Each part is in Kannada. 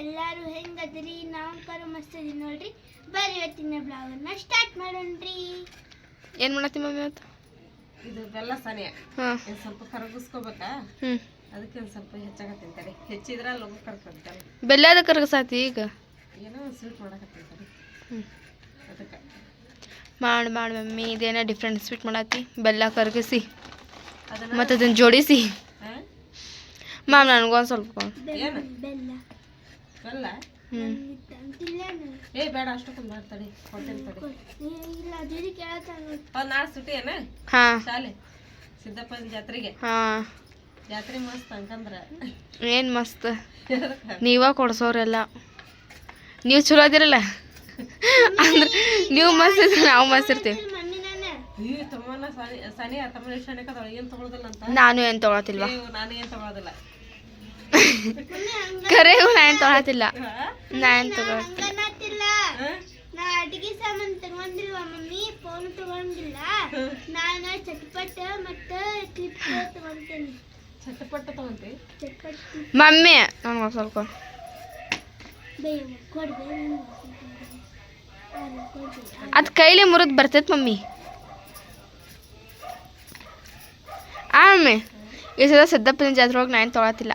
ಎಲ್ಲಾರು ಹೆಂಗದ್ರಿ? ನಾವು ಕರು ಮಸ್ತ್ ಇದೀವಿ ನೋಡ್ರಿ. ಬರ್ರಿ ಇವತ್ತಿನ ಬ್ಲಾಗನ್ನ ಸ್ಟಾರ್ಟ್ ಮಾಡೋಣ್ರಿ. ಏನು ಮಾಡತ್ತಿ ಮಮ್ಮಿ ಇವತ್ತು? ಇದು ಬೆಲ್ಲ ಸನಿ ಹಾಂ ಸ್ವಲ್ಪ ಕರಗಿಸ್ಕೋಬೇಕಾ? ಹ್ಞೂ ಅದಕ್ಕೆ ಒಂದು ಸ್ವಲ್ಪ ಹೆಚ್ಚಾಗತ್ತಿಂತಾರೆ ಹೆಚ್ಚಿದ್ರೆ ಲಘು ಕರ್ಕೊಂತಾರೆ ಬೆಲ್ಲದ ಕರಗಸಾತಿ ಈಗ? ಏನೋ ಒಂದು ಸ್ವೀಟ್ ಮಾಡಕತ್ತಿಂತಾರೆ ಹ್ಞೂ ಅದಕ್ಕೆ. ಮಾಡಿ ಮಾಡಿ ಮಮ್ಮಿ ಇದೇನೋ ಡಿಫ್ರೆಂಟ್ ಸ್ವೀಟ್ ಮಾಡತ್ತಿ ಬೆಲ್ಲ ಕರಗಿಸಿ. ಅದನ್ನ? ಮತ್ತು ಅದನ್ನು ಜೋಡಿಸಿ? ಮ್ಯಾಮ್ ನನಗೊಂದು ಸ್ವಲ್ಪ. ಏನು? ಬೆಲ್ಲ. ಅಂತಿಲ್ಲ ಏ ಬೇಡ ಅಷ್ಟಕ್ಕೊಂದು ಮಾಡ್ತಾಡಿ ಕೊಡ್ತೀನಿ ತಡಿ. ಅವ್ರು ನಾಳೆ ಸುಟಿ ಏನ? ಹಾಂ. ಶಾಲೆ ಸಿದ್ದಪ್ಪನ ಜಾತ್ರೆಗೆ. ಹಾಂ. ಜಾತ್ರೆ ಮಸ್ತ್ ಅಂತಂದ್ರ. ಏನು ಮಸ್ತ್? ನೀವ ಕೊಡ್ಸೋರೆಲ್ಲ. ನೀವು ಚಲೋ ಅದಿರಲ್ಲ? ಅಂದ್ರೆ ನೀವು ಮಸ್ತ್ ಇದ್ರೆ ನಾವು ಮಸ್ತ್ ಇರ್ತೀವಿ. ನಾನು ಏನ್ ತಗೊಳ್ದಿಲ್ಲ ಅಂತ? ನಾನು ಏನು ತೊಗೊಳತಿಲ್ವಾ ಏ, ನಾನು ಏನು ತಗೊಳ್ಳೋದಿಲ್ಲ ಕರೆ ನಾ ಏನು ತೊಗೊಳತಿಲ್ಲ ನಾ ಅಡಿಗೆ ಸಾಮಾನು ತಗೊಂಡಿಲ್ವ ಮಮ್ಮಿ ಫೋನ್ ತಗೊಂಡಿಲ್ಲ. ನಾನು ಚಟ್ಪಟ ಮತ್ತು ಕ್ಲಿಪ್ ತಗೊಂತೀನಿ. ಚಟ್ಪಟ್ ಮಮ್ಮಿ ನನಗೊಂದು ಸ್ವಲ್ಪ. ಅದು ಕೈಲಿ ಮುರಿದು ಬರ್ತೈತೆ ಮಮ್ಮಿ. ಆ ಮಮ್ಮಿ ಈ ಸಲ ಸಿದ್ದಪ್ಪನ ಜಾತ್ರೆ ಹೋಗಿ ನಾನು ತೊಗೊಳತಿಲ್ಲ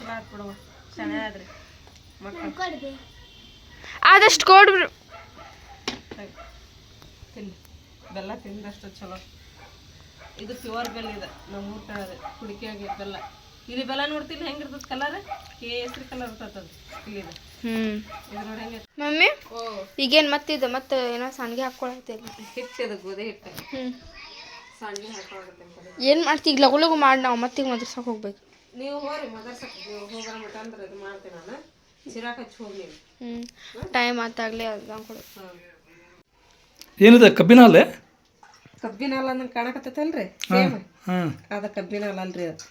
ಚಲೋ ಆತ್ ಬಿಡುವ ಶಾಣೆ ಆದ್ರಿ ಮಕ್ಕಳು ಕೊಡ್ಬೇ ಆದಷ್ಟು ಕೊಡ್ಬಿಡು ತಿನ್ನಿ. ಬೆಲ್ಲ ತಿಂದಷ್ಟು ಚಲೋ. ಇದು ಪ್ಯೂರ್ ಬೆಲ್ಲ ಇದೆ. ನಮ್ಮ ಊರ್ ಕಡೆ ಕುಡಿಕೆಯಾಗಿ ಬೆಲ್ಲ. ಇಲ್ಲಿ ಬೆಲ್ಲ ನೋಡ್ತಿಲ್ಲ ಹೆಂಗಿರ್ತದ ಕಲರ್ ಕೇಸರಿ ಕಲರ್ ಇರ್ತದ ಇಲ್ಲಿದೆ ಮಮ್ಮಿ ಈಗೇನು ಮತ್ತಿದು ಮತ್ತೆ ಏನೋ ಸಂಡಿಗೆ ಹಾಕ್ಕೊಳತ್ತಿಲ್ಲ ಹಿಟ್ಟು ಇದು ಗೋಧಿ ಹಿಟ್ಟು. ಹ್ಞೂ ಸಣ್ಣ ಹಾಕೊಳಕತ್ತೀನಿ ಏನು ಮಾಡ್ತಿ? ಈಗ ಲಗು ಲಗು ಮಾಡಿ ನಾವು ಮತ್ತೀಗ ಮದ್ರಸಕ್ಕೆ ಹೋಗ್ಬೇಕು. ನೀವು ಹೋರಿ ಮದರ್ಸಕ್ ನೀವು ಹೋಗೋಣ ಮಟ ಅಂದ್ರೆ ಇದು ಮಾಡ್ತೀನಿ ನಾನು. ಸಿರಾಕ್ ಹಚ್ಚಿ ಹೋಗಿ ಹ್ಞೂ ಟೈಮ್ ಆತಾಗಲಿ ಅದು ಕೊಡು. ಏನಿದೆ ಕಬ್ಬಿನ ಹಾಲೆ ಕಬ್ಬಿನ ಹಾಲು ಅಂದ್ರೆ ಕಾಣಕತ್ತೈತಲ್ರಿ ಸೇಮ್ ಅದು ಅದ ಕಬ್ಬಿನ ಹಾಲು ಅಲ್ರಿ ಅದು.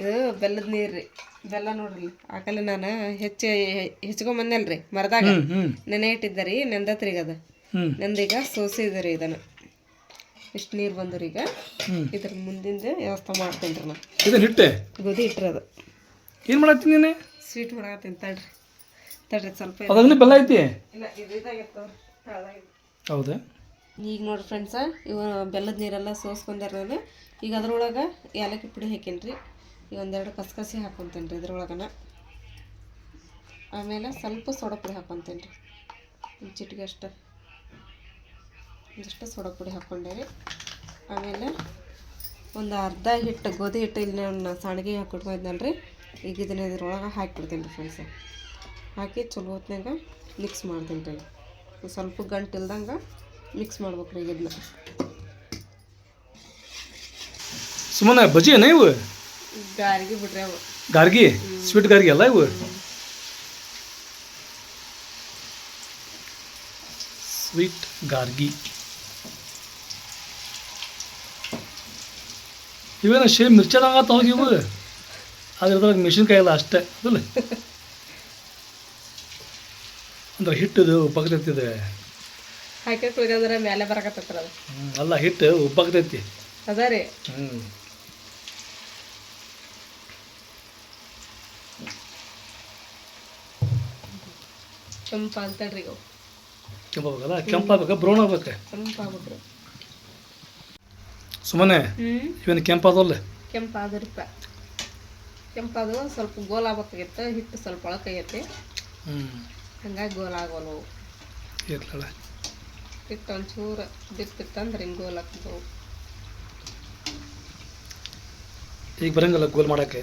ಇದು ಬೆಲ್ಲದ ನೀರು ರೀ ಬೆಲ್ಲ ನೋಡ್ರಿ. ಆಕಲೆ ನಾನು ಹೆಚ್ಚು ಹೆಚ್ಕೊಂಬಂದಲ್ರಿ ಮರದಾಗ. ನೆನೆ ಇಟ್ಟಿದ್ದ ರೀ ನೆಂದತ್ರೀಗ ಅದು. ಹ್ಞೂ ನೆಂದೀಗ ಸೋಸಿದೆ ರೀ ಇದನ್ನು. ಇಷ್ಟು ನೀರು ಬಂದ್ರಿ ಈಗ. ಇದ್ರ ಮುಂದಿಂದ ವ್ಯವಸ್ಥೆ ಮಾಡ್ತೀನಿ ರೀ ನಾ. ಇದನ್ನ ಹಿಟ್ಟೆ? ಗೋಧಿ ಇಟ್ರದು ಏನು ಮಾಡತ್ತೀನಿ ನೀನು? ಸ್ವೀಟ್ ಮಾಡಕತ್ತೀನಿ ತಡ್ರಿ. ತಡ್ರಿ ಸ್ವಲ್ಪ ಅದ್ರಲ್ಲಿ ಬೆಲ್ಲ ಐತಿ? ಇಲ್ಲ ಇದು ಇದಾಗಿತ್ತು. ಹೌದಾ? ಈಗ ನೋಡ್ರಿ ಫ್ರೆಂಡ್ಸ ಇವ ಬೆಲ್ಲದ ನೀರೆಲ್ಲ ಸೋಸ್ಕೊಂಡಿರ ನಾನು ಈಗ ಅದ್ರೊಳಗೆ ಏಲಕ್ಕಿ ಪುಡಿ ಹಾಕೀನಿ ರೀ ಈಗ ಒಂದೆರಡು ಕಸಕಸಿ ಹಾಕೊತೀನಿ ರೀ ಇದ್ರೊಳಗನ. ಆಮೇಲೆ ಸ್ವಲ್ಪ ಸೋಡಾ ಪುಡಿ ಹಾಕೊತೀನಿ ರೀ ಒಂದು ಚಿಟಿಗೆ ಅಷ್ಟು. ಒಂದಿಷ್ಟು ಸೋಡಾ ಪುಡಿ ಹಾಕ್ಕೊಂಡೆ ರೀ. ಆಮೇಲೆ ಒಂದು ಅರ್ಧ ಹಿಟ್ಟು ಗೋಧಿ ಹಿಟ್ಟು ಇಲ್ಲಿ ನಾನು ಸಾಣಿಗೆ ಹಾಕಿಟ್ಕೊಂಡಿದ್ನಲ್ಲ ರೀ. ಈಗ ಇದನ್ನ ಇದ್ರೊಳಗೆ ಹಾಕಿಬಿಡ್ತೀನಿ ರೀ ಫ್ರೆಂಡ್ಸ್ ಹಾಕಿ ಚಲೋ ಹೊತ್ನಾಗ ಮಿಕ್ಸ್ ಮಾಡ್ತೀನಿ ರೀ. ಒಂದ್ ಸ್ವಲ್ಪ ಗಂಟು ಇಲ್ದಂಗೆ ಮಿಕ್ಸ್ ಮಾಡ್ಬೇಕು ರೀ ಇದನ್ನ. ಸುಮ್ಮನೆ ಬಜ್ಜಿ ಏನ ಇವು? ಗಾರ್ಗಿ ಬಿಡ್ರಿ ಅವು. ಗಾರ್ಗಿ? ಸ್ವೀಟ್ ಗಾರ್ಗಿ ಅಲ್ಲ ಇವು? ಸ್ವೀಟ್ ಗಾರ್ಗಿ. ಇವೇನ ಶೇಮ್ ಮಿರ್ಚಾದಂಗ ಹೋಗಿ ಇವು? ಅದ್ರದಾಗ ಮೆಣಸಿನ್ಕಾಯಿ ಎಲ್ಲ ಅಷ್ಟೇ ಅಲ್ಲ ಅಂದ್ರೆ ಹಿಟ್ಟದು ಉಪ್ಪಾಗ್ತೈತಿದೆ ಹಾಕಿ ಕುಳಿಗಂದ್ರೆ ಮೇಲೆ ಬರಕತ್ತತ್ರ ಅದು. ಅಲ್ಲ ಹಿಟ್ಟು ಉಪ್ಪಾಗ್ತೈತಿ ಅದ ರೀ. ಹ್ಞೂ ಕೆಂಪ ಅಂತೇಳ್ರಿ ಇವು. ಕೆಂಪಾಗಲ್ಲ ಕೆಂಪಾಗಬೇಕಾ ಬ್ರೌನ್ ಆಗ್ಬೇಕು? ಕೆಂಪ ಆಗ್ಬಿಟ್ರು ಸುಮ್ಮನೆ ಇವನ್ ಕೆಂಪಾದಲ್ಲೇ ಕೆಂಪಾದ್ರಿಪ್ಪ ಕೆಂಪಾದ ಸ್ವಲ್ಪ ಗೋಲ್ ಆಗ್ಬೇಕಾಗಿತ್ತು ಹಿಟ್ಟು ಸ್ವಲ್ಪ ಒಳಕಾಗೈತಿ. ಹಂಗಾಗಿ ಗೋಲ್ ಆಗೋಲ್ವು ಇರ್ಲಲ್ಲ. ಹಿಟ್ಟು ಒಂಚೂರು ಬಿತ್ತಿತ್ತಂದ್ರೆ ಹಿಂಗೆ ಗೋಲ್ ಹಾಕಿದ್ವು ಈಗ ಬರಂಗಲ್ಲ ಗೋಲ್ ಮಾಡಕ್ಕೆ?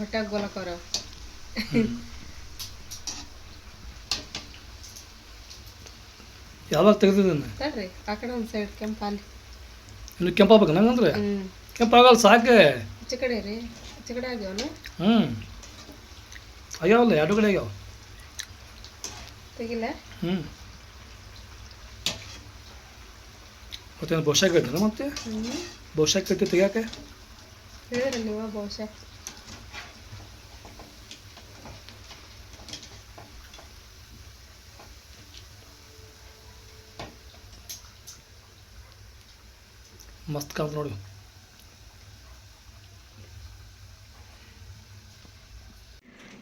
ಹೊಟ್ಟೆಗೆ ಗೋಲ್ ಹಾಕವ್ರ. ಯಾವಾಗ ತೆಗೆದಿದ್ದೀನಿ ತಡ್ರಿ ಆ ಕಡೆ ಒಂದು ಸೈಡ್ ಕೆಂಪಾಲಿ ಇನ್ನು ಕೆಂಪಾಗಬೇಕು ನಂಗಂದ್ರೆ ಹ್ಞೂ ಕೆಂಪಾಗಲ್ಲ ಸಾಕೆ. ಈಚೆ ಕಡೆ ರೀ ಆಚೆ ಕಡೆ ಆಗ್ಯಾವನ ಹ್ಞೂ ಆಗ್ಯಾವಲ್ಲ ಎರಡು ಕಡೆ ಆಗ್ಯಾವ. ತೆಗಿಲ್ಲ ಹ್ಞೂ ಮತ್ತೇನು ಬಹುಶಃ ಕಟ್ಟಿನ ಮತ್ತೆ? ಬಹುಶಃ ಕಟ್ಟಿ ತೆಗಿಯಾಕೆ? ನೀವು ಬಹುಶಃ ಮಸ್ತ್ ಕಾಣ್ ನೋಡಿ.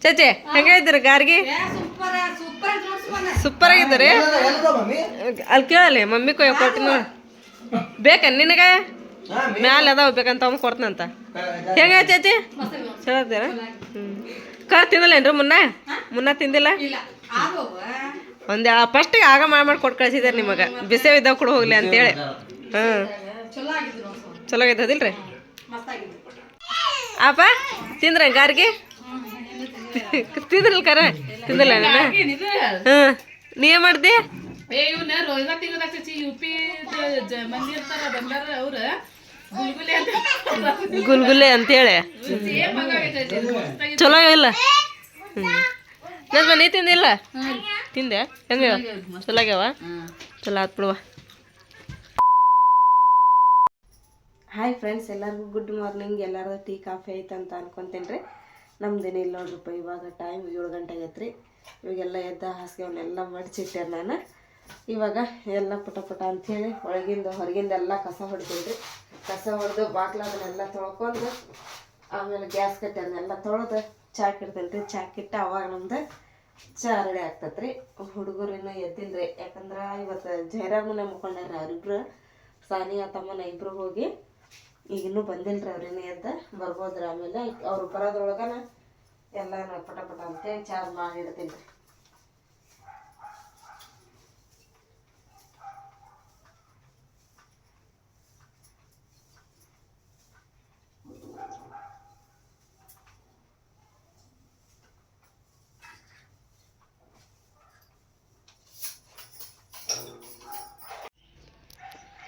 ಚಚೆ ಹೆಂಗಿದ್ದೀರಿ ಗಾರ್ಗಿ? ಸೂಪರ್ ಆಗಿದ್ದಾರೆ? ಅಲ್ಲಿ ಕೇಳಲ್ಲ ಮಮ್ಮಿ ಕೊಯ್ ಕೊಟ್ಟಿನ ಬೇಕ ನಿನಗ? ಮ್ಯಾಲ ಅದಾವ ಬೇಕಂತ ಅವ್ನು ಕೊಡ್ತನಂತ. ಹೆಂಗ ಚೇಚಿ? ಚೆನ್ನಾಗಿದ್ದೀರ ಹ್ಞೂ ಕರ್ ತಿಂದಿಲ್ಲೇನ್ರಿ ಮುನ್ನ? ಮುನ್ನ ತಿಂದಿಲ್ಲ? ಒಂದ್ ಫಸ್ಟಿಗೆ ಆಗ ಮಾಡಿ ಮಾಡಿ ಕೊಟ್ಟು ಕಳಿಸಿದ್ದಾರೆ ನಿಮಗೆ. ಬಿಸಿ ಇದ್ದಾವ ಕೂಡ ಹೋಗ್ಲಿ ಅಂತೇಳಿ. ಹ್ಞೂ ಚಲೋ ಆಗೈತೆ ಹೌದಿಲ್ರಿ ಅಪ್ಪ ತಿಂದ್ರ ಗಾರ್ಗಿ? ತಿಂದ್ರಲ್ ಕರ? ತಿಂದಿಲ್ಲ ಹ್ಮ್ ಹ್ಞೂ ನೀ ಏನ್ ಮಾಡ್ದೆ? ಏ ಇವ್ನ ರೋಜಾ ತಿಂಗಳಾಗ್ತೈತಿ ಯು ಪಿ ಮಂದಿ ಇರ್ತಾರ ಬಂದಾರ ಅವ್ರ. ಗುಲ್ಗುಲಿ ಅಂತೇಳಿ. ಚಲೋ ಇಲ್ಲ? ಹ್ಞೂ ನನ್ನ ನೀ ತಿಂದಿಲ್ಲ? ತಿಂದೆ? ಹೆಂಗ ಚಲೋ ಆಗ್ಯಾವ ಚಲೋ ಆತ್ ಬಿಡುವ. ಹಾಯ್ ಫ್ರೆಂಡ್ಸ್ ಎಲ್ಲರಿಗೂ ಗುಡ್ ಮಾರ್ನಿಂಗ್ ಎಲ್ಲರದು ಟೀ, ಕಾಫಿ ಐತೆ ಅಂತ ಅನ್ಕೊಂತೇನೆ ರೀ ನಮ್ದೇನಿಲ್ಲ ನೋಡ್ರಿಪ್ಪ ಇವಾಗ ಟೈಮ್ ಏಳು ಗಂಟೆ ಆಗೈತೆ ರೀ ಇವಾಗೆಲ್ಲ ಎದ್ದ ಹಾಸಿಗೆ ಅವನ್ನೆಲ್ಲ ಮಡಚಿಟ್ಟೆ ನಾನು. ಇವಾಗ ಎಲ್ಲ ಪುಟ ಪುಟ ಅಂಥೇಳಿ ಒಳಗಿಂದ ಹೊರಗಿಂದ ಎಲ್ಲ ಕಸ ಹೊಡ್ತೀನಿ ರೀ ಕಸ ಹೊಡೆದು ಬಾಕ್ಲಾದನ್ನೆಲ್ಲ ತೊಳ್ಕೊಂಡು ಆಮೇಲೆ ಗ್ಯಾಸ್ ಕಟ್ಟಿ ಅದನ್ನೆಲ್ಲ ತೊಳೆದು ಚಾಕ್ ಇಡ್ತೀನಿ ರೀ ಚಾ ಇಟ್ಟು ಅವಾಗ ನಮ್ದು ಚಾ ರೆಡಿ ಹುಡುಗರು ಇನ್ನೂ ಎದ್ದಿಲ್ಲ ರೀ ಯಾಕಂದ್ರೆ ಇವತ್ತು ಜೈರಾಮನ ಮುಖಂಡ್ರ ಅವ್ರಿಬ್ರು. ಸಾನಿಯಾ ತಮ್ಮನ ಇಬ್ಬರು ಹೋಗಿ ಈಗ ಇನ್ನೂ ಬಂದಿಲ್ಲ ರೀ ಅವ್ರಿನ್ನೂ ಎದ್ದ, ಬರ್ಬೋದ್ರಿ ಆಮೇಲೆ. ಅವ್ರು ಬರೋದ್ರೊಳಗನ ಎಲ್ಲ ಪಟ ಪಟ ಅಂತೇಳಿ ಚಾರ್ಜ್ ಮಾಡಿ ಇಡ್ತೀನಿ ರೀ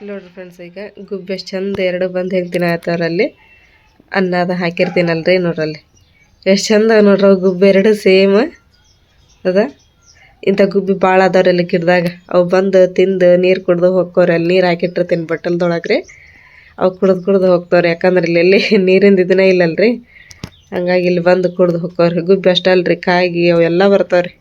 ನೋಡ್ರಿ ಫ್ರೆಂಡ್ಸ್ ಈಗ ಗುಬ್ಬಿ ಎಷ್ಟು ಚಂದ ಎರಡು ಬಂದು ಹೆಂಗೆ ತಿನ್ನತ್ತವ್ರಲ್ಲಿ ಅನ್ನದ ಹಾಕಿರ್ತೀನಲ್ರಿ ನೋಡ್ರಲ್ಲಿ ಎಷ್ಟು ಚಂದ ನೋಡ್ರಿ ಅವು ಗುಬ್ಬಿ ಎರಡು ಸೇಮ್ ಅದ. ಇಂಥ ಗುಬ್ಬಿ ಭಾಳ ಅದಾವ್ರಿ ಅಲ್ಲಿ ಗಿಡದಾಗ. ಅವು ಬಂದು ತಿಂದು ನೀರು ಕುಡ್ದು ಹೋಗ್ಕೋರಲ್ಲಿ ನೀರು ಹಾಕಿಟ್ಟಿರ್ತೀನಿ ಬಟ್ಟಲ್ದೊಳಗೆ ರೀ. ಅವು ಕುಡ್ದು ಕುಡ್ದು ಹೋಗ್ತಾವ್ರಿ. ಯಾಕಂದ್ರೆ ಇಲ್ಲಿ ನೀರಿಂದ ಇದನ್ನೇ ಇಲ್ಲಲ್ರಿ. ಹಂಗಾಗಿ ಇಲ್ಲಿ ಬಂದು ಕುಡ್ದು ಹೋಗ್ತಾವ್ರಿ. ಗುಬ್ಬಿ ಅಷ್ಟಲ್ಲ ಅಲ್ರಿ. ಕಾಗಿ ಅವೆಲ್ಲ ಬರ್ತಾವ್ರಿ.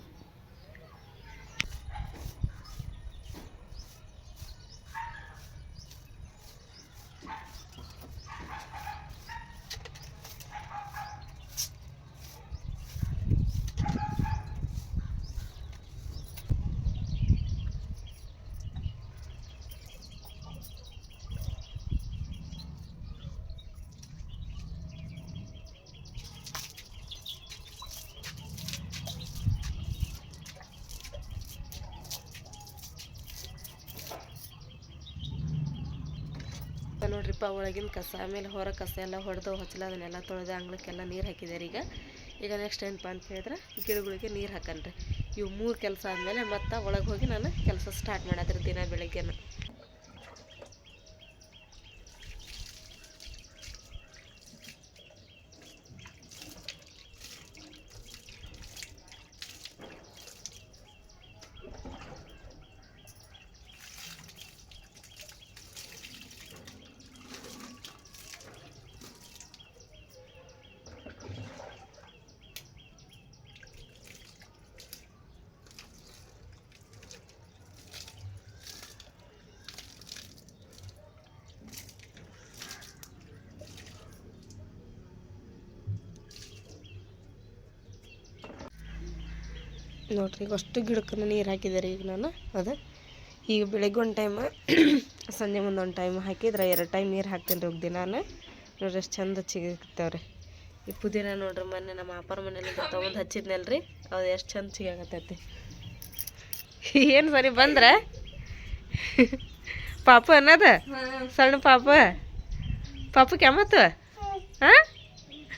ನೋಡ್ರಿಪ್ಪ, ಒಳಗಿನ ಕಸ, ಆಮೇಲೆ ಹೊರ ಕಸ ಎಲ್ಲ ಹೊಡೆದು ಹೊಚ್ಚಲ ಅದನ್ನೆಲ್ಲ ತೊಳೆದು ಅಂಗಳಕ್ಕೆಲ್ಲ ನೀರು ಹಾಕಿದ್ದಾರೆ ಈಗ. ಈಗ ನೆಕ್ಸ್ಟ್ ಏನಪ್ಪ ಅಂತ ಹೇಳಿದ್ರೆ, ಗಿಡಗಳಿಗೆ ನೀರು ಹಾಕನ್ರಿ. ಇವು ಮೂರು ಕೆಲಸ ಆದಮೇಲೆ ಮತ್ತೆ ಒಳಗೆ ಹೋಗಿ ನಾನು ಕೆಲಸ ಸ್ಟಾರ್ಟ್ ಮಾಡೋದ್ರಿ ದಿನ ಬೆಳಗ್ಗೆನ. ನೋಡ್ರಿ, ಈಗ ಅಷ್ಟು ಗಿಡಕ್ಕೆ ನೀರು ಹಾಕಿದ್ದಾರೆ ಈಗ ನಾನು. ಅದು ಈಗ ಬೆಳಗ್ಗೆ ಒಂದು ಟೈಮ್ ಸಂಜೆ ಮುಂದೊಂದು ಟೈಮ್ ಹಾಕಿದ್ರೆ ಎರಡು ಟೈಮ್ ನೀರು ಹಾಕ್ತೀನಿ ರೀ ದಿನ ನೋಡ್ರಿ ಅಷ್ಟು ಚಂದ ಚಿಗಾಕ್ತಾವ್ರಿ ಈ ಪುದೀನ ನೋಡ್ರಿ ಮೊನ್ನೆ ನಮ್ಮ ಅಪ್ಪರ ಮನೇಲಿ ತೊಗೊಂಡು ರೀ ಅದು ಎಷ್ಟು ಚಂದ ಸಿಗಾಕತ್ತೈತಿ ಏನು ಸರಿ ಬಂದ್ರೆ? ಪಾಪ ಅನ್ನೋದು? ಸಣ್ಣ ಪಾಪ? ಪಾಪ ಕೆಮ್ಮತ್ತು ಹಾಂ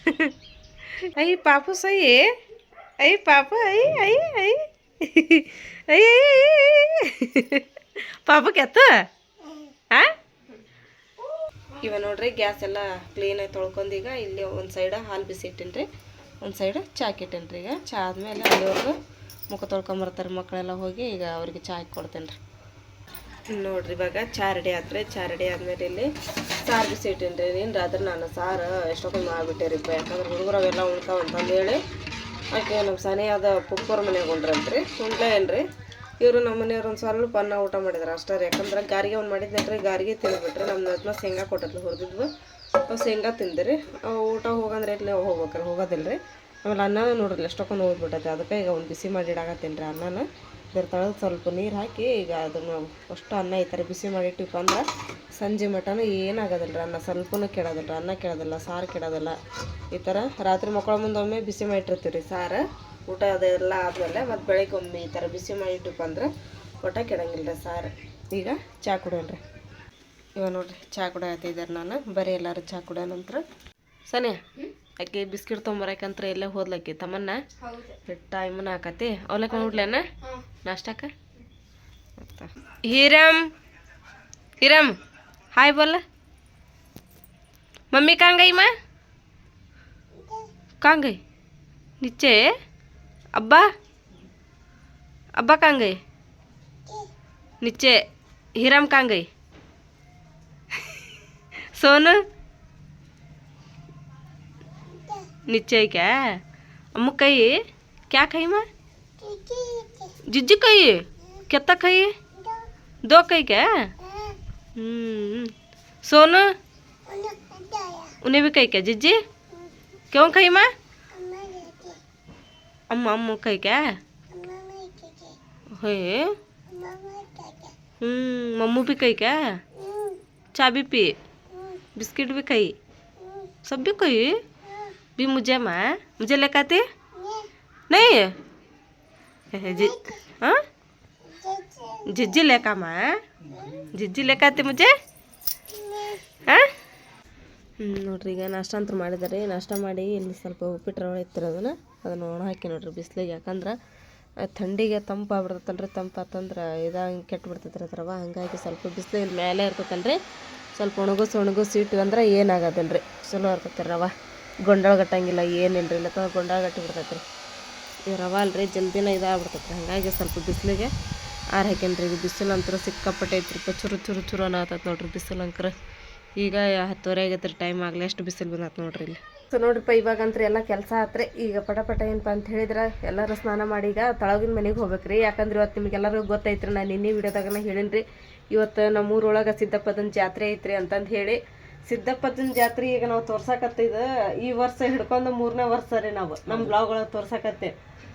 ಅಯ್ಯ ಪಾಪು ಸೈ. ಐ ಪಾಪ ಅಯ್ಯ ಅಯ್ಯ ಅಯ್ಯ ಅಯ್ಯ ಐ ಪಾಪ ಕೆತ್ತ? ಹಾಂ? ಇವ ನೋಡ್ರಿ, ಗ್ಯಾಸ್ ಎಲ್ಲ ಕ್ಲೀನಾಗಿ ತೊಳ್ಕೊಂಡು ಈಗ ಇಲ್ಲಿ ಒಂದು ಸೈಡ ಹಾಲು ಬಿಸಿ ಇಟ್ಟೀನಿ ರೀ. ಒಂದು ಸೈಡ್ ಚಾ ಇಟ್ಟೀನಿ ರೀ ಈಗ. ಚಾ ಆದಮೇಲೆ ಅಲ್ಲಿವರೆಗೂ ಮುಖ ತೊಳ್ಕೊಂಬರ್ತಾರೆ ಮಕ್ಕಳೆಲ್ಲ ಹೋಗಿ, ಈಗ ಅವ್ರಿಗೆ ಚಾ ಹಾಕಿ ರೀ. ನೋಡ್ರಿ, ಇವಾಗ ಚಾ ರೆಡಿ ಆದ್ರೆ ಚಾ ರೆಡಿ ಆದ್ಮೇಲೆ ಇಲ್ಲಿ ಸಾರು ಬಿಸಿ ಇಟ್ಟೀನಿ ರೀ. ನೀನು ರಾತ್ರಿ ನಾನು ಸಾರು ಎಷ್ಟೊಂದು ಮಾಡಿಬಿಟ್ಟೆ ರೀ ಯಾಕಂದ್ರೆ ಹುಡುಗರು ಅವೆಲ್ಲ ಹೇಳಿ ಆಕೆ ನಮ್ಮ ಸನಿಯಾದ ಪುಪ್ಪರ ಮನೆಗೆ ಉಂಡ್ರಂತ್ರಿ ಉಂಡ್ಲೇ ಏನ್ರಿ? ಇವರು ನಮ್ಮ ಮನೆಯವ್ರು ಒಂದು ಸ್ವಲ್ಪ ಅನ್ನ ಊಟ ಮಾಡಿದ್ರು ಅಷ್ಟೇ ರೀ. ಯಾಕಂದ್ರೆ ಗಾರಿಗೆ ಒಂದು ಮಾಡಿದ್ನಲ್ರಿ ಗಾರಿಗೆ ತಿಂದ್ಬಿಟ್ರಿ. ನಮ್ಮ ನದ್ಮ ಶೇಂಗಾ ಕೊಟ್ಟದ್ಲು ಹುರಿದಿದ್ವು. ಅವು ಶೇಂಗಾ ತಿಂದಿರಿ ಅವು ಊಟ ಹೋಗಂದ್ರೆ ಇಲ್ಲಿ ಹೋಗ್ಬೇಕ್ರಿ? ಹೋಗೋದಿಲ್ಲ ರೀ ಆಮೇಲೆ ಅನ್ನ ನೋಡ್ರಿ ಎಷ್ಟೊಕ್ಕೊಂದು ಹೋಗ್ಬಿಟ್ಟೈತೆ ಅದಕ್ಕೆ ಈಗ ಒಂದು ಬಿಸಿ ಮಾಡಿ ಇಡಾಕತ್ತೀನಿ ರೀ ಅನ್ನನ. ಇದ್ರ ತಳದು ಸ್ವಲ್ಪ ನೀರು ಹಾಕಿ ಈಗ ಅದನ್ನು ಅಷ್ಟು ಅನ್ನ ಈ ಥರ ಬಿಸಿ ಮಾಡಿ ಇಟ್ಟಿಪ್ಪ ಅಂದ್ರೆ ಸಂಜೆ ಮಟನು ಏನಾಗೋದಿಲ್ಲ ರೀ ಅನ್ನ, ಸ್ವಲ್ಪನೂ ಕೆಡೋದಿಲ್ಲ ಅನ್ನ ಕೆಡೋದಿಲ್ಲ, ಸಾರು ಕೆಡೋದಿಲ್ಲ. ಈ ಥರ ರಾತ್ರಿ ಮಕ್ಕಳ ಮುಂದೆ ಒಮ್ಮೆ ಬಿಸಿ ಮಾಡಿಟ್ಟಿರ್ತೀವಿ ರೀ ಸಾರು, ಊಟ ಅದೆಲ್ಲ ಆದಮೇಲೆ ಮತ್ತು ಬೆಳಗ್ಗೆ ಒಮ್ಮೆ ಈ ಥರ ಬಿಸಿ ಮಾಡಿ ಇಟ್ಟಿಪ್ಪ ಅಂದ್ರೆ ಊಟ ಕೆಡಂಗಿಲ್ಲ ರೀ ಸಾರು. ಈಗ ಚಹಾ ಕುಡಿಯೋಣ ರೀ ಇವಾಗ ನೋಡಿರಿ ಚಹಾ ಕುಡಿಯತ್ತಿದ್ದಾರೆ ನಾನು, ಬರೀ ಎಲ್ಲರೂ ಚಹಾ ಕುಡಿಯೋ ನಂತರ. ಸನಿ ಆಕೆ ಬಿಸ್ಕಿಟ್ ತೊಗೊಂಬರಕಂತ್ರ ಎಲ್ಲೇ ಹೋದ್ಲಕ್ಕಿ ತಮ್ಮನ್ನ ಟೈಮನ್ನ ಹಾಕತಿ ಅವಲಕ್ಕ ನೋಡ್ಲೇನ ನಾಷ್ಟಕ್ಕ ಮತ್ತ ಹಿರಮ್ ಹಿರಮ್ ಹಾಯ್ ಬೋಲ मम्मी कहाँ गई माँ कहाँ गई नीचे अब्बा अब्बा कहाँ गए नीचे हिरम कहाँ गई सोनू नीचे क्या अम्मू कही क्या खाई मैं? जिज्जी कही कितना खाई दो कही क्या? हम्म। सोनू? उन्हें भी कही क्या? जिज्जी? क्यों खाई माँ? अम्मा, अम्मू कही क्या? है हम्म मम्मू भी कही क्या? भी पी। बिस्किट भी खाई सब भी खाई भी मुझे माँ मुझे लेकर आती नहीं है जी हाँ जिज्जी लेकर माँ जिज्जी लेकर आती मुझे ಹಾಂ ನೋಡ್ರಿ ಈಗ ನಾಷ್ಟ ಅಂತ ಮಾಡಿದ್ದಾರೆ ನಾಷ್ಟ ಮಾಡಿ ಇಲ್ಲಿ ಸ್ವಲ್ಪ ಉಪ್ಪಿಟ್ಟು ರವೆ ಇತ್ತಿರೋದನ್ನ ಅದನ್ನು ಒಣ ಹಾಕಿ ನೋಡ್ರಿ ಬಿಸಿಲಿಗೆ ಯಾಕಂದ್ರೆ ಆ ಥಂಡಿಗೆ ತಂಪು ಆಗ್ಬಿಡ್ತೈತಲ್ರಿ ತಂಪು ಆತಂದ್ರೆ ಇದಾಗ ಕೆಟ್ಟು ಬಿಡ್ತೈತೆ ರೀ ರವೆ ಹಾಗಾಗಿ ಸ್ವಲ್ಪ ಬಿಸಿಲು ಮೇಲೆ ಇರ್ತೈತಲ್ರಿ ಸ್ವಲ್ಪ ಒಣಗಿಸಿ ಒಣಗಿಸಿ ಇಟ್ವಿ ಅಂದ್ರೆ ಏನಾಗೋದಿಲ್ಲ ರೀ ಚಲೋ ಇರ್ತೈತೆ ರವೆ ಗೊಂಡಾಳ ಗಟ್ಟಂಗಿಲ್ಲ ಏನಿಲ್ಲ ರೀ ಇಲ್ಲ ಗೊಂಡಾಳ ಗಟ್ಟಿ ಬಿಡ್ತೈತೆ ರೀ ಈ ರವೆ ಅಲ್ರಿ ಜಲ್ದಿನ ಇದಾಗ್ಬಿಡ್ತೈತೆ ರೀ ಹಾಗಾಗಿ ಸ್ವಲ್ಪ ಬಿಸಿಲಿಗೆ ಆರು ಹಾಕೇನ್ರಿ ಈಗ ಬಿಸಿಲು ಅಂತೂ ಸಿಕ್ಕಾಪಟ್ಟೆ ಐತ್ರಿಪ್ಪ ಚುರು ಚುರು ಚುರು ಅನ್ನತ್ತೈತೆ ನೋಡ್ರಿ ಬಿಸಿಲು ಅಂಕರ. ಈಗ ಹತ್ತುವರೆ ಆಗೈತೆ ರೀ ಟೈಮ್ ಆಗಲಿ ಎಷ್ಟು ಬಿಸಿಲು ಬಂದತ್ತೆ ನೋಡ್ರಿ ಇಲ್ಲಿ. ಸೊ ನೋಡ್ರಿಪ್ಪ ಇವಾಗಂತ್ರ ಎಲ್ಲ ಕೆಲಸ ಆತ್ರಿ. ಈಗ ಪಟ ಪಟ ಏನಪ್ಪ ಅಂತ ಹೇಳಿದ್ರೆ ಎಲ್ಲರೂ ಸ್ನಾನ ಮಾಡಿ ಈಗ ತಳಗಿನ ಮನೆಗೆ ಹೋಗ್ಬೇಕ್ರಿ. ಯಾಕಂದ್ರೆ ಇವತ್ತು ನಿಮಗೆಲ್ಲರಿಗೂ ಗೊತ್ತೈತ್ರಿ ನಾನು ನಿನ್ನೆ ಹೇಳಿನಿ ರೀ ಇವತ್ತು ನಮ್ಮ ಊರೊಳಗೆ ಸಿದ್ದಪ್ಪದನ ಜಾತ್ರೆ ಐತ್ರಿ ಅಂತಂದು ಹೇಳಿ ಸಿದ್ದಪ್ಪದನ ಜಾತ್ರೆ ಈಗ ನಾವು ತೋರ್ಸಾಕತ್ತಿದ ಈ ವರ್ಷ ಹಿಡ್ಕೊಂಡು ಮೂರನೇ ವರ್ಷ ರೀ ನಾವು. ನಮ್ಮ ಬ್ಲಾಗ್ ಒಳಗೆ ತೋರ್ಸಾಕತ್ತೆ.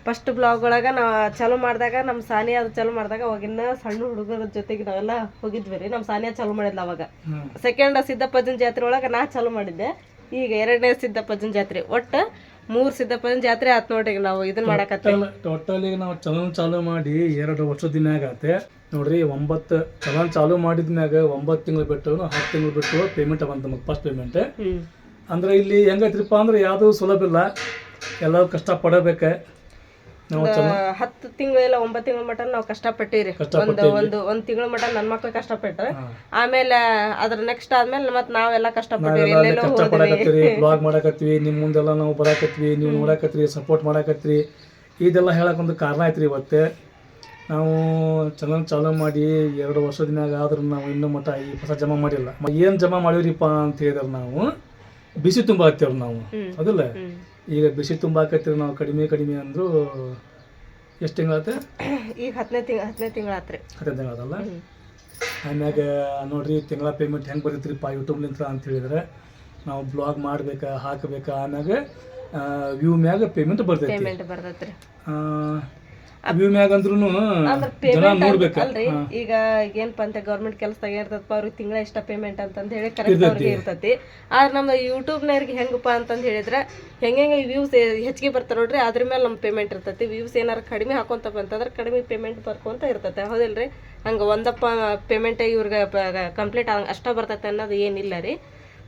ಫಸ್ಟ್ ಬ್ಲಾಗ್ ಒಳಗೆ ನಾವು ಚಾಲೂ ಮಾಡಿದಾಗ ನಮ್ಮ ಸಾನಿಯಾ ಅದು ಚಾಲೂ ಮಾಡಿದಾಗ ಅವಾಗಿನ್ನ ಸಣ್ಣ ಹುಡುಗರ ಜೊತೆಗೆ ನಾವೆಲ್ಲ ಹೋಗಿದ್ವಿ ರೀ. ನಮ್ಮ ಸಾನಿಯಾ ಚಾಲೂ ಮಾಡಿದ್ಲ ಅವಾಗ. ಸೆಕೆಂಡ್ ಸಿದ್ದಪ್ಪಜ್ಜನ ಜಾತ್ರೆ ಒಳಗೆ ನಾ ಚಾಲೂ ಮಾಡಿದ್ದೆ. ಈಗ ಎರಡನೇ ಸಿದ್ದಪ್ಪಜ್ಜನ ಜಾತ್ರೆ. ಒಟ್ಟು ಮೂರು ಸಿದ್ದಪ್ಪನ ಜಾತ್ರೆ ಆತ್ ನೋಡ್ರಿ ಈಗ ನಾವು ಇದನ್ನ ಮಾಡಕತ್ತೇವೆ. ಟೋಟಲ್ ಈಗ ನಾವು ಚಲನ್ ಚಾಲು ಮಾಡಿ ಎರಡು ವರ್ಷದ ದಿನ ಆಗತ್ತೆ ನೋಡ್ರಿ ಒಂಬತ್ತು ಚಲನ್ ಚಾಲು ಮಾಡಿದ ಮ್ಯಾಗ ಒಂಬತ್ತು ತಿಂಗಳು ಬಿಟ್ಟು ಹತ್ತು ತಿಂಗಳು ಬಿಟ್ಟು ಪೇಮೆಂಟ್ ಬಂತು ನಮಗೆ ಫಸ್ಟ್ ಪೇಮೆಂಟ್ ಅಂದ್ರೆ ಇಲ್ಲಿ ಹೆಂಗೈತ್ರಿಪ್ಪ ಅಂದ್ರೆ ಯಾವುದು ಸುಲಭ ಇಲ್ಲ. ಎಲ್ಲರೂ ಕಷ್ಟ ಪಡಬೇಕು. ಹತ್ತು ತಿಂಗಳು ಇಲ್ಲ ಒಂಬತ್ತು ತಿಂಗಳ ಮಟ ನಾವು ಕಷ್ಟಪಟ್ಟಿವ್ರಿ. ಒಂದು ಒಂದು ಒಂದು ತಿಂಗಳ ಮಟ ನನ್ನ ಮಕ್ಳು ಕಷ್ಟಪಟ್ರ. ಆಮೇಲೆ ಅದ್ರ ನೆಕ್ಸ್ಟ್ ಆದ್ಮೇಲೆ ಮತ್ ನಾವೆಲ್ಲ ಕಷ್ಟಪಟ್ಟಿವಿ ಎಲ್ಲೆಲ್ಲೋ ಕಷ್ಟ ಪಡಕತ್ತೀರಿ ಬ್ಲಾಗ್ ಮಾಡಕತ್ತೀವಿ ನಿಮ್ಮ ಮುಂದೆಲ್ಲ ನಾವು ಬರಾಕತ್ವಿ ನೀವು ನೋಡಕತ್ರಿ ಸಪೋರ್ಟ್ ಮಾಡಕತ್ರಿ ಇದೆಲ್ಲ ಹೇಳಕ್ ಒಂದು ಕಾರಣ ಐತ್ರಿ ಇವತ್ತೆ. ನಾವು ಚಾನಲ್ ಚಾಲೂ ಮಾಡಿ ಎರಡು ವರ್ಷದ ಮ್ಯಾಗ ಆದ್ರೂ ನಾವು ಇನ್ನೂ ಮಟ್ಟ ಈ ಹೊಸ ಜಮಾ ಮಾಡಿಲ್ಲ. ಏನು ಜಮಾ ಮಾಡಿವ್ರಿಪ್ಪ ಅಂತ ಹೇಳಿದ್ರೆ ನಾವು ಬಿಸಿ ತುಂಬ ಹತ್ತೇವ್ರಿ ನಾವು. ಅದಿಲ್ಲ? ಈಗ ಬಿಸಿ ತುಂಬಾಕತ್ತೀರಿ ನಾವು ಕಡಿಮೆ ಕಡಿಮೆ ಅಂದ್ರು ಎಷ್ಟು ತಿಂಗಳಾತ ಈಗ ಹತ್ತನೇ ತಿಂಗಳ ಹತ್ತನೇ ತಿಂಗಳ ಹತ್ತನೇ ತಿಂಗಳಾದಲ್ಲ ಆಮ್ಯಾಗ ನೋಡ್ರಿ ತಿಂಗಳ ಪೇಮೆಂಟ್ ಹೆಂಗೆ ಬರ್ತೈತ್ರಿಪ್ಪ ಯೂಟ್ಯೂಬ್ಲಿಂತ್ರ ಅಂತ ಹೇಳಿದ್ರೆ ನಾವು ಬ್ಲಾಗ್ ಮಾಡ್ಬೇಕಾ ಹಾಕಬೇಕಾ ಆಮ್ಯಾಗ ವ್ಯೂ ಮ್ಯಾಗ ಪೇಮೆಂಟ್ ಬರ್ತೈತಿ. ಪೇಮೆಂಟ್ ಬರ್ತೈತ್ರಿ. ಅಂದ್ರೂ ಪೇಮೆಂಟ್ ಅಲ್ರಿ ಈಗ ಏನ್ ಪಂತೆ ಗೌರ್ಮೆಂಟ್ ಕೆಲಸದಾಗ ಇರ್ತದಪ್ಪ ಅವ್ರಿಗೆ ತಿಂಗಳ ಇಷ್ಟ ಪೇಮೆಂಟ್ ಅಂತ ಹೇಳಿ ಕರೆಕ್ಟ್ ಅವ್ರಿಗೆ ಇರ್ತತಿ. ಆದ್ರೆ ನಮ್ಮ ಯೂಟ್ಯೂಬ್ನವ್ರಿಗೆ ಹೆಂಗಪ್ಪ ಅಂತಂದ್ ಹೇಳಿದ್ರೆ ಹೆಂಗೆ ಹೆಂಗೆ ವ್ಯೂಸ್ ಹೆಚ್ಚಿಗೆ ಬರ್ತಾರ ನೋಡ್ರಿ ಅದ್ರ ಮೇಲೆ ನಮ್ಮ ಪೇಮೆಂಟ್ ಇರ್ತತಿ. ವ್ಯೂಸ್ ಏನಾರ ಕಡಿಮೆ ಹಾಕೊಂತ ಬಂತಂದ್ರೆ ಕಡಿಮೆ ಪೇಮೆಂಟ್ ಬರ್ಕೊಂತ ಇರ್ತತೆ. ಹೌದಿಲ್ರಿ? ಹಂಗ ಒಂದಪ್ಪ ಪೇಮೆಂಟ್ ಇವ್ರಿಗೆ ಕಂಪ್ಲೀಟ್ ಅಷ್ಟ ಬರ್ತೈತೆ ಅನ್ನೋದು ಏನಿಲ್ಲ ರೀ.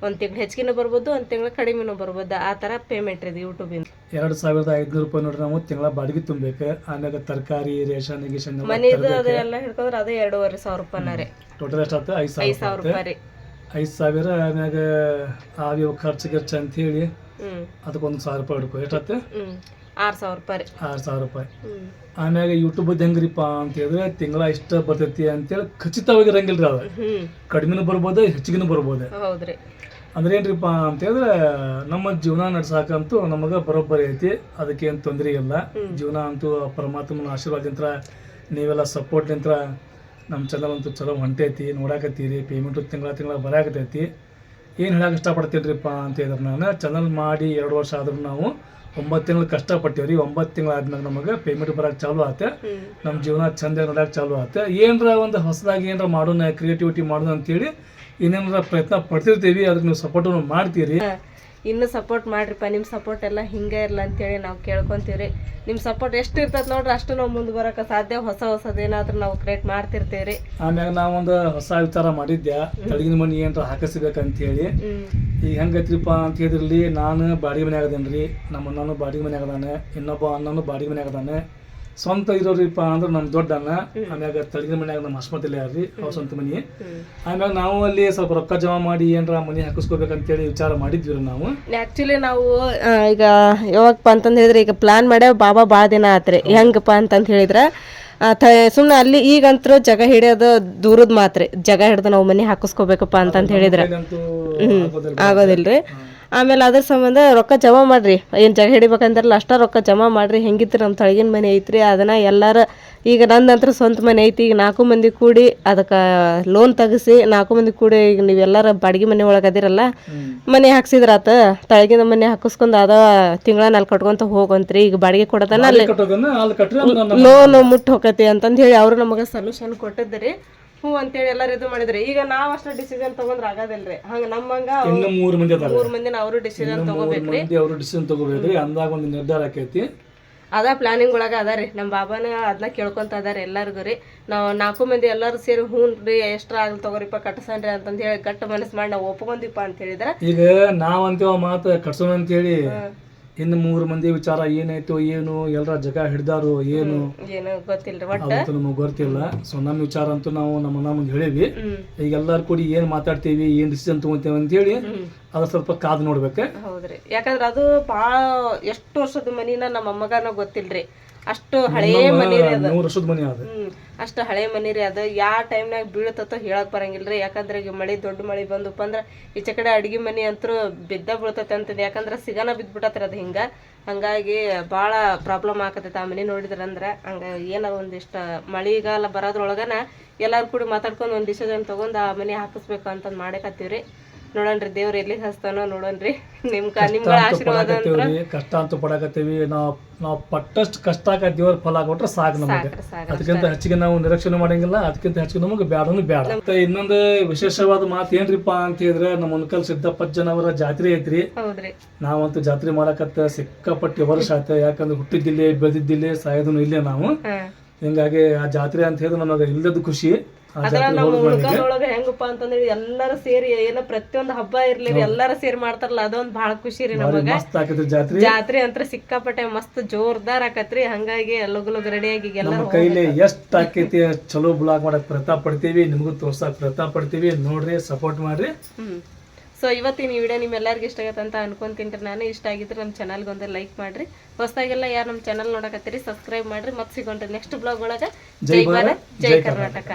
ಒಂದ್ ತಿಂಗಳು ಹೆಚ್ಚಿಗೆನೂ ಬರ್ಬೋದು ಒಂದ್ ತಿಂಗಳು ಕಡಿಮೆನೂ ಬರ್ಬೋದು. ಆ ತರ ಪೇಮೆಂಟ್ ಇದೆ ಯೂಟ್ಯೂಬಿಂದ ಎರಡು ಸಾವಿರದ ಐದುನೂರು ರೂಪಾಯಿ ನೋಡ್ರಿ ನಾವು ತಿಂಗಳ ಬಾಡಿಗೆ ತುಂಬಬೇಕು. ಆಮ್ಯಾಗ ತರಕಾರಿ ರೇಷನ್ ಗೀಷನ್ ಮನಿದು ಅದೆಲ್ಲ ಹಿಡ್ಕೊಂಡ್ರೆ ಅದೇ ಎರಡೂವರೆ ಸಾವಿರ ರೂಪಾಯಿನ ರೀ. ಟೋಟಲ್ ಎಷ್ಟು ಐದು ಐದು ಸಾವಿರ ಸಾವಿರ ರೂಪಾಯಿ ರೀ. ಐದು ಸಾವಿರ ಆಮ್ಯಾಗ ಆವಿ ಖರ್ಚು ಗಿರ್ಚು ಅಂತ ಹೇಳಿ ಅದಕ್ಕೊಂದು ಸಾವಿರ ರೂಪಾಯಿ ಹಿಡ್ಕೊ. ಎಷ್ಟು ಹ್ಞೂ ಆರು ಸಾವಿರ ರೂಪಾಯಿ ರೀ. ಆರು ಸಾವಿರ ರೂಪಾಯಿ. ಆಮ್ಯಾಗ ಯೂಟ್ಯೂಬ್ ಹೆಂಗ್ರಿಪ್ಪ ಅಂತ ಹೇಳಿದ್ರೆ ತಿಂಗಳ ಇಷ್ಟ ಬರ್ತೈತಿ ಅಂತೇಳಿ ಖಚಿತವಾಗಿ ಇರಂಗಿಲ್ರಿ ಅದು. ಕಡಿಮೆನೂ ಬರ್ಬೋದು ಹೆಚ್ಚಿಗೆನೂ ಬರ್ಬೋದು. ಹೌದ್ರಿ. ಅಂದ್ರೆ ಏನ್ರಿಪ್ಪ ಅಂತೇಳಿದ್ರೆ ನಮ್ಮ ಜೀವನ ನಡ್ಸಾಕಂತೂ ನಮಗ ಬರೋಬ್ಬರಿ ಐತಿ. ಅದಕ್ಕೇನು ತೊಂದರೆ ಇಲ್ಲ. ಜೀವನ ಅಂತೂ ಪರಮಾತ್ಮನ ಆಶೀರ್ವಾದದಿಂದ ನೀವೆಲ್ಲ ಸಪೋರ್ಟ್ಲಿಂತ್ರ ನಮ್ಮ ಚಾನಲ್ ಅಂತೂ ಚಲೋ ಹೊಂಟೈತಿ ನೋಡಾಕತ್ತೀರಿ. ಪೇಮೆಂಟು ತಿಂಗಳ ತಿಂಗಳ ಬರಾಕತೈತಿ ಏನು ಹೇಳಕ್ಕೆ ಇಷ್ಟಪಡ್ತೀನಿರಿಪ್ಪ ಅಂತ ಹೇಳಿದ್ರೆ ನಾನು ಚಾನಲ್ ಮಾಡಿ ಎರಡು ವರ್ಷ ಆದ್ರೂ ನಾವು ಒಂಬತ್ತು ತಿಂಗಳು ರೀ ಒಂಬತ್ತು ತಿಂಗಳು ಆದ್ಮೇಲೆ ನಮಗೆ ಪೇಮೆಂಟ್ ಬರಕ್ಕೆ ಚಾಲು ಆತೆ. ನಮ್ಮ ಜೀವನ ಚಂದ ನೋಡಕ್ಕೆ ಚಾಲು ಆತ. ಏನರ ಒಂದು ಹೊಸದಾಗಿ ಏನರ ಮಾಡೋಣ ಕ್ರಿಯೇಟಿವಿಟಿ ಮಾಡೋಣ ಅಂತೇಳಿ ಇನ್ನೇನಾರ ಪ್ರಯತ್ನ ಪಡ್ತಿರ್ತೀವಿ ಅದಕ್ಕೆ ನೀವು ಸಪೋರ್ಟನ್ನು ಮಾಡ್ತೀರಿ. ಇನ್ನು ಸಪೋರ್ಟ್ ಮಾಡ್ರಿಪ್ಪ ನಿಮ್ಮ ಸಪೋರ್ಟ್ ಎಲ್ಲ ಹಿಂಗೆ ಇರಲ್ಲ ಅಂತೇಳಿ ನಾವು ಕೇಳ್ಕೊಂತೀವ್ರಿ. ನಿಮ್ಮ ಸಪೋರ್ಟ್ ಎಷ್ಟು ಇರ್ತದೆ ನೋಡ್ರಿ ಅಷ್ಟು ನಾವು ಮುಂದೆ ಬರೋಕೆ ಸಾಧ್ಯ ಹೊಸ ಹೊಸದೇನಾದ್ರೂ ನಾವು ಕ್ರಿಯೇಟ್ ಮಾಡ್ತಿರ್ತೀವಿ ಆಮ್ಯಾಗ ನಾವೊಂದು ಹೊಸ ವಿಚಾರ ಮಾಡಿದ್ದೆ ತಳಗಿನ ಮನಿ ಏನಾರ ಹಾಕಿಸ್ಬೇಕಂತೇಳಿ. ಈಗ ಹೆಂಗೈತ್ರಿಪ್ಪ ಅಂತ ಹೇಳಿದ್ರಲ್ಲಿ ನಾನು ಬಾಡಿಗೆ ಮನೆ ಆಗದೇನ್ರಿ ನಮ್ಮ ಅಣ್ಣನೂ ಬಾಡಿಗೆ ಮನೆ ಆಗದಾನೆ ಇನ್ನೊಬ್ಬ ಅಣ್ಣನು ಬಾಡಿಗೆ ಮನೆ ಆಗದಾನೆ ಸ್ವಂತ ಇರೋರಿಪ್ಪ ಅಂದ್ರೆ ನಮ್ಮ ದೊಡ್ಡ ಅಣ್ಣ ಆಮ್ಯಾಗ ತಳಗಿನ ಮನ್ಯಾಗ ನಮ್ಮ ಹಸ್ಮತಿಲ್ಲ ಯಾರ್ರಿ ಅವ್ರ ಸ್ವಂತ ಮನೆ. ಆಮ್ಯಾಗ ನಾವು ಅಲ್ಲಿ ಸ್ವಲ್ಪ ರೊಕ್ಕ ಜಮಾ ಮಾಡಿ ಏನಾರ ಮನೆ ಹಾಕಿಸ್ಕೋಬೇಕಂತೇಳಿ ವಿಚಾರ ಮಾಡಿದ್ವಿ ರೀ ನಾವು. ಆ್ಯಕ್ಚುಲಿ ನಾವು ಈಗ ಯಾವಾಗಪ್ಪ ಅಂತಂದು ಹೇಳಿದ್ರೆ ಈಗ ಪ್ಲಾನ್ ಮಾಡ್ಯಾವ ಬಾಬಾ ಭಾಳ ದಿನ ಆತ್ರಿ. ಹೆಂಗಪ್ಪ ಅಂತಂದು ಹೇಳಿದ್ರೆ ಸುಮ್ಮನೆ ಅಲ್ಲಿ ಈಗಂತೂ ಜಗ ಹಿಡಿಯೋದು ದೂರದ ಮಾತ್ರ. ಜಗ ಹಿಡ್ದು ನಾವು ಮನೆ ಹಾಕಿಸ್ಕೋಬೇಕಪ್ಪ ಅಂತಂದು ಹೇಳಿದ್ರೆ. ಆಗೋದಿಲ್ರಿ. ಆಮೇಲೆ ಅದ್ರ ಸಂಬಂಧ ರೊಕ್ಕ ಜಮಾ ಮಾಡ್ರಿ. ಏನು ಜಗ ಹಿಡಿಬೇಕಂದ್ರಲ್ಲ ಅಷ್ಟ ರೊಕ್ಕ ಜಮಾ ಮಾಡ್ರಿ. ಹೆಂಗಿತ್ತು ನಮ್ಮ ತಳಗಿನ ಮನೆ ಐತ್ರಿ. ಅದನ್ನ ಎಲ್ಲಾರ ಈಗ ನಂದಂತ್ರ ಸ್ವಂತ ಮನೆ ಐತಿ. ಈಗ ನಾಲ್ಕು ಮಂದಿ ಕೂಡಿ ಅದಕ್ಕೆ ಲೋನ್ ತೆಗಿಸಿ ನಾಲ್ಕು ಮಂದಿ ಕೂಡಿ ಈಗ ನೀವೆಲ್ಲರ ಬಾಡಿಗೆ ಮನೆ ಒಳಗೆ ಅದಿರಲ್ಲ. ಮನೆ ಹಾಕ್ಸಿದ್ರಾತ. ತಳಗಿನ ಮನೆ ಹಾಕಿಸ್ಕೊಂಡು ಅದ ತಿಂಗಳ ನಾಲ್ಕು ಕಟ್ಕೊಂತ ಹೋಗಂತ್ರಿ. ಈಗ ಬಾಡಿಗೆ ಕೊಡತಾನ ಲೋನ್ ಮುಟ್ಟು ಹೋಗತಿ ಅಂತಂದು ಹೇಳಿ ಅವರು ನಮಗೆ ಸೊಲ್ಯೂಷನ್ ಕೊಟ್ಟಿದ್ರಿ. ಹ್ಞೂ ಅಂತೇಳಿ ಎಲ್ಲರೂ ಇದು ಮಾಡಿದ್ರೆ. ಈಗ ನಾವು ಅಷ್ಟು ಡಿಸಿಷನ್ ತಗೊಂಡ್ರೆ ಆಗೋದಿಲ್ರಿ. ಹಂಗೆ ನಮ್ಮಂಗ ಇನ್ನು ಮೂರು ಮಂದಿ ಅದಾರ. ಮೂರು ಮಂದಿನ ಅವರು ಡಿಸಿಷನ್ ತಗೋಬೇಕ್ರಿ. ಮಂದಿ ಅವರು ಡಿಸಿಷನ್ ತಗೋಬೇಕ್ರಿ. ಅಂದಾಗ ಒಂದು ನಿರ್ಧಾರ ಆಕೈತಿ. ಅದ ಪ್ಲಾನಿಂಗ್ ಒಳಗೆ ಅದ ರೀ. ನಮ್ಮ ಬಾಬಾನ ಅದನ್ನ ಕೇಳ್ಕೊಂತ ಅದಾರ ಎಲ್ಲರಿಗೂ ರೀ. ನಾವು ನಾಲ್ಕು ಮಂದಿ ಎಲ್ಲರೂ ಸೇರಿ ಹ್ಞೂ ರೀ ಎಷ್ಟ್ರ ಆಗಲಿ ತಗೋರಿಪ್ಪ ಕಟ್ಸನ್ರಿ ಅಂತಂದು ಹೇಳಿ ಗಟ್ಟ ಮನಸ್ಸು ಮಾಡಿ ನಾವು ಒಪ್ಕೊಂದಿಪ್ಪ ಅಂತ ಹೇಳಿದ್ರೆ. ಈಗ ನಾವಂತೇವ ಮಾತು ಕಟ್ಸೋಣ ಅಂತೇಳಿ. ಇನ್ನು ಮೂರು ಮಂದಿ ವಿಚಾರ ಏನಾಯ್ತು ಏನು ಎಲ್ಲರ ಜಗ ಹಿಡ್ದಾರು ಏನು? ಏನು ಗೊತ್ತಿಲ್ರಿ ಒಟ್ಟು. ಅದಂತೂ ನಮಗೆ ಗೊತ್ತಿಲ್ಲ. ಸೊ ನಮ್ಮ ವಿಚಾರ ಅಂತೂ ನಾವು ನಮ್ಮ ಅಣ್ಣ ಮುಂದೆ ಹೇಳಿವಿ ಈಗ ಎಲ್ಲರೂ ಕೂಡಿ ಏನು ಮಾತಾಡ್ತೀವಿ ಏನು ಡಿಸಿಷನ್ ತಗೊಂತೀವಿ ಅಂತೇಳಿ ಅದು ಸ್ವಲ್ಪ ಕಾದು ನೋಡ್ಬೇಕು. ಹೌದ್ರಿ. ಯಾಕಂದ್ರೆ ಅದು ಭಾಳ ಎಷ್ಟು ವರ್ಷದ ಮನಿನ ನಮ್ಮ ಅಮ್ಮಗನ ಗೊತ್ತಿಲ್ರಿ. ಅಷ್ಟು ಹಳೇ ಮನಿ ರೀ ಅದು. ನೂರು ವರ್ಷದ ಮನೆ ಅದು. ಹ್ಮ್ ಅಷ್ಟು ಹಳೆ ಮನಿ ರೀ ಅದು. ಯಾವ ಟೈಮ್ನಾಗ ಬೀಳತ್ತೋ ಹೇಳಕ್ ಬರಂಗಿಲ್ರಿ. ಯಾಕಂದ್ರೆ ಈಗ ಮಳೆ ದೊಡ್ಡ ಮಳಿ ಬಂದಪ್ಪ ಅಂದ್ರ ಈಚೆ ಕಡೆ ಅಡಿಗೆ ಮನಿ ಅಂತೂ ಬಿದ್ದ ಬೀಳ್ತೈತೆ ಅಂತಂದು. ಯಾಕಂದ್ರೆ ಸಿಗನ ಬಿದ್ದ್ಬಿಟ್ಟತ್ರಿ ಅದು ಹಿಂಗ. ಹಂಗಾಗಿ ಭಾಳ ಪ್ರಾಬ್ಲಮ್ ಆಕತೈತೆ ಆ ಮನಿ ಅಂದ್ರೆ ಹಂಗ ಏನಾರ ಒಂದಿಷ್ಟ ಮಳಿಗಾಲ ಬರೋದ್ರೊಳಗನ ಎಲ್ಲಾರು ಕೂಡಿ ಮಾತಾಡ್ಕೊಂಡು ಒಂದು ಡಿಸಿಷನ್ ತಗೊಂಡ್ ಆ ಮನಿ ಹಾಕಿಸ್ಬೇಕು ಅಂತಂದ್ ಮಾಡಕತ್ತೀವ್ರಿ. ನೋಡೋಣ್ರಿ ದೇವ್ರ ಎಲ್ಲಿ ಹಸ್ತಾನೋ ನೋಡೋಣ್ರಿ ನಿಮ್ ನಿಮ್ಗಳ ಆಶೀರ್ವಾದ ಕಷ್ಟ ಅಂತೂ ಪಡಕತ್ತೀವಿ. ನಾವ್ ನಾವ್ ಪಟ್ಟಷ್ಟು ಕಷ್ಟ ಆಗ ದೇವ್ರ ಫಲ ಕೊಟ್ರೆ ಸಾಕು ನಮಗೆ. ಅದಕ್ಕಿಂತ ಹೆಚ್ಚಿಗೆ ನಾವು ನಿರೀಕ್ಷಣೆ ಮಾಡಂಗಿಲ್ಲ ಅದಕ್ಕಿಂತ ಹೆಚ್ಚಿಗೆ ನಮಗೆ ಬ್ಯಾಡನು ಬ್ಯಾಡ. ಮತ್ತೆ ಇನ್ನೊಂದು ವಿಶೇಷವಾದ ಮಾತು ಏನ್ರಿಪ್ಪ ಅಂತ ಹೇಳಿದ್ರೆ ನಮ್ಮ ಉನ್ಕಲ್ ಸಿದ್ದಪ್ಪಜ್ಜನವರ ಜಾತ್ರೆ ಐತ್ರಿ. ನಾವಂತೂ ಜಾತ್ರೆ ಮಾಡಕತ್ತ ಸಿಕ್ಕಾಪಟ್ಟಿ ವರ್ಷ ಆಯ್ತ. ಯಾಕಂದ್ರೆ ಹುಟ್ಟಿದ್ದಿಲ್ಲೇ ಬೆಳೆದಿದ್ದಿಲ್ಲೇ ಸಾಯೋದನ್ನು ಇಲ್ಲೇ ನಾವು. ಹಿಂಗಾಗಿ ಆ ಜಾತ್ರೆ ಅಂತ ಹೇಳಿದ್ರೆ ನಮಗೆ ಇಲ್ಲದ ಖುಷಿ. ಅದ್ರ ನಮ್ಮ ಉಳ್ಕದೊಳಗ ಹೆಂಗಪ್ಪ ಅಂತಂದ್ರೆ ಎಲ್ಲರೂ ಸೇರಿ ಏನೋ ಪ್ರತಿಯೊಂದು ಹಬ್ಬ ಇರ್ಲಿ ಎಲ್ಲಾರು ಸೇರಿ ಮಾಡ್ತಾರಲ್ಲ ಅದೊಂದ್ ಬಹಳ ಖುಷಿ ರೀ ನಮಗ. ಜಾತ್ರೆ. ಅಂತ ಸಿಕ್ಕಾಪಟ್ಟೆ ಮಸ್ತ್ ಜೋರ್ದಾರ್ ಆಕತ್ರಿ. ಹಂಗಾಗಿ ಎಲ್ಲಗುಲಗ್ ರೆಡಿ ರೆಡಿಯಾಗಿ ಎಲ್ಲರೂ ಕೈಲಿ ಎಷ್ಟ್ ಆಕೈತಿ ಚಲೋ ಬ್ಲಾಗ್ ಮಾಡಕ್ ಪ್ರಯತ್ನ ಪಡ್ತೀವಿ ನಿಮಗೂ ತೋರ್ಸಕ್ ಪ್ರಯತ್ನ ಪಡ್ತೀವಿ ನೋಡ್ರಿ ಸಪೋರ್ಟ್ ಮಾಡ್ರಿ. ಹ್ಮ್. ಸೊ ಇವತ್ತಿನ ಈ ವಿಡಿಯೋ ನಿಮ್ಮೆಲ್ಲರಿಗೂ ಇಷ್ಟ ಆಗತ್ತೆ ಅಂತ ಅನ್ಕೊಂತೀನಿ ನಾನು. ಇಷ್ಟ ಆಗಿದ್ರೆ ನಮ್ಮ ಚಾನಲ್ಗೆ ಒಂದು ಲೈಕ್ ಮಾಡ್ರಿ. ಹೊಸದಾಗೆಲ್ಲ ಯಾರು ನಮ್ಮ ಚಾನಲ್ ನೋಡಕತ್ತೀರಿ ಸಬ್ಸ್ಕ್ರೈಬ್ ಮಾಡ್ರಿ. ಮತ್ತೆ ಸಿಗೋಣ್ರಿ ನೆಕ್ಸ್ಟ್ ಬ್ಲಾಗ್ ಒಳಗೆ. ಜೈ ಭಾರತ್ ಜೈ ಕರ್ನಾಟಕ.